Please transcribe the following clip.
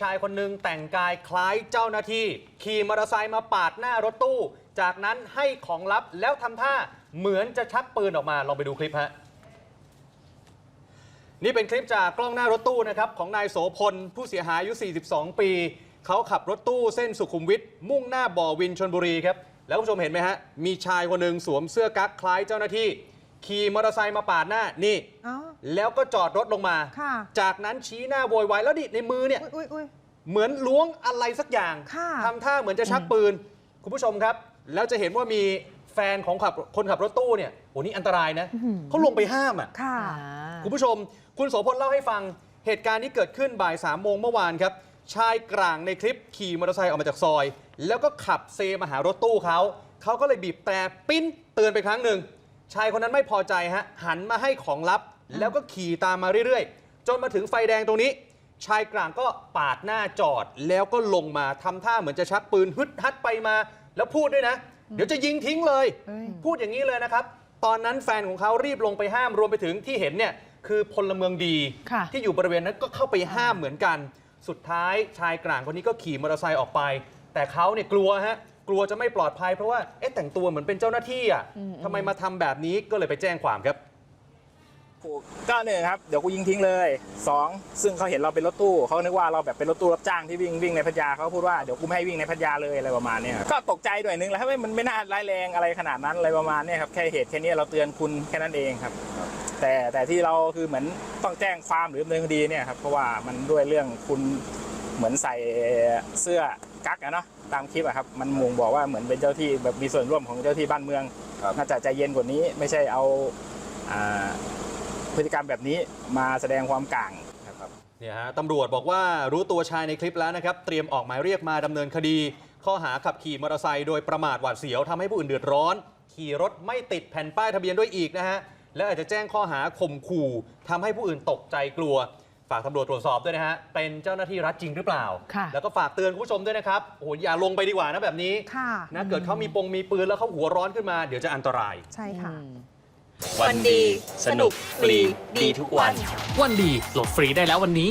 ชายคนหนึ่งแต่งกายคล้ายเจ้าหน้าที่ ขี่มอเตอร์ไซค์มาปาดหน้ารถตู้ จากนั้นให้ของลับแล้วทำท่าเหมือนจะชักปืนออกมาลองไปดูคลิปฮะนี่เป็นคลิปจากกล้องหน้ารถตู้นะครับของนายโสพลผู้เสียหายอายุ 42 ปี เขาขับรถตู้เส้นสุขุมวิทมุ่งหน้าบ่อวินชนบุรีครับแล้วคุณผู้ชมเห็นไหมฮะมีชายคนหนึ่งสวมเสื้อกั๊กคล้ายเจ้าหน้าที่ ขี่มอเตอร์ไซค์มาปาดหน้านี่อ๋อแล้วก็จอดรถลงมา ค่ะ จากนั้นชี้หน้าโวยวายแล้วดิในมือเนี่ย อุ้ยอุ้ยอุ้ย เหมือนล้วงอะไรสักอย่างค่ะ ทำท่าเหมือนจะชักปืน คุณผู้ชมครับ แล้วจะเห็นว่ามีแฟนของขับคนขับรถตู้เนี่ยโหนี่อันตรายนะเขาลงไปห้ามอะ ค่ะ คุณผู้ชม คุณโสพลเล่าให้ฟัง เหตุการณ์นี้เกิดขึ้นบ่าย3ามโมงเมื่อวานครับ ชายกลางในคลิปขี่มอเตอร์ไซค์ออกมาจากซอย แล้วก็ขับเซมาหารถตู้เขา เขาก็เลยบีบแต่ปิ้นเตือนไปครั้งหนึ่ง ชายคนนั้นไม่พอใจฮะหันมาให้ของลับ แล้วก็ขี่ตามมาเรื่อยๆ จนมาถึงไฟแดงตรงนี้ ชายกลางก็ปาดหน้าจอดแล้วก็ลงมาทำท่าเหมือนจะชักปืนฮึดฮัดไปมา แล้วพูดด้วยนะ เดี๋ยวจะยิงทิ้งเลยเอ้ยพูดอย่างนี้เลยนะครับ ตอนนั้นแฟนของเขารีบลงไปห้ามรวมไปถึงที่เห็นเนี่ยคือพลเมืองดีค่ะที่อยู่บริเวณนั้นก็เข้าไปห้ามเหมือนกัน สุดท้ายชายกลางคนนี้ก็ขี่มอเตอร์ไซค์ออกไป แต่เขาเนี่ยกลัวฮะ กลัวจะไม่ปลอดภัยเพราะว่าเอ๊ะแต่งตัวเหมือนเป็นเจ้าหน้าที่อะทำไมมาทำแบบนี้ก็เลยไปแจ้งความครับก็หนึ่งครับ เดี๋ยวกูยิงทิ้งเลยสองซึ่งเขาเห็นเราเป็นรถตู้เขานึกว่าเราแบบเป็นรถตู้รับจ้างที่วิ่งวิ่งในพัทยาเขาพูดว่าเดี๋ยวกูไม่ให้วิ่งในพัทยาเลยอะไรประมาณเนี้ยครับก็ตกใจด้วยหนึงแล้วให้มันไม่น่าร้ายแรงอะไรขนาดนั้นอะไรประมาณเนี้ยครับแค่เหตุแค่นี้เราเตือนคุณแค่นั้นเองครับ แต่แต่ที่เราคือเหมือนต้องแจ้งความหรือดำเนินคดีเนี่ยครับเพราะว่ามันด้วยเรื่องคุณเหมือนใส่เสื้อ กั๊กอะเนาะตามคลิปอะครับมันมงบอกว่าเหมือนเป็นเจ้าที่แบบมีส่วนร่วมของเจ้าที่บ้านเมืองครับ น่าจะใจเย็นกว่านี้ไม่ใช่เอาอ่าพฤติกรรมแบบนี้มาแสดงความกลางนะครับ เนี่ยฮะตำรวจบอกว่ารู้ตัวชายในคลิปแล้วนะครับ เตรียมออกหมายเรียกมาดำเนินคดี ข้อหาขับขี่มอเตอร์ไซค์โดยประมาทหวาดเสียวทำให้ผู้อื่นเดือดร้อน ขี่รถไม่ติดแผ่นป้ายทะเบียนด้วยอีกนะฮะ และอาจจะแจ้งข้อหาข่มขู่ทำให้ผู้อื่นตกใจกลัว ฝากตำรวจตรวจสอบด้วยนะฮะ เป็นเจ้าหน้าที่รัฐจริงหรือเปล่า ค่ะ แล้วก็ฝากเตือนคุณผู้ชมด้วยนะครับ โอ้โหอย่าลงไปดีกว่านะแบบนี้ ค่ะ นะ เกิดเขามีปงมีปืนแล้วเขาหัวร้อนขึ้นมา เดี๋ยวจะอันตราย ใช่ค่ะ วันดี สนุก ฟรี ดีทุกวัน วันดีโหลดฟรีได้แล้ววันนี้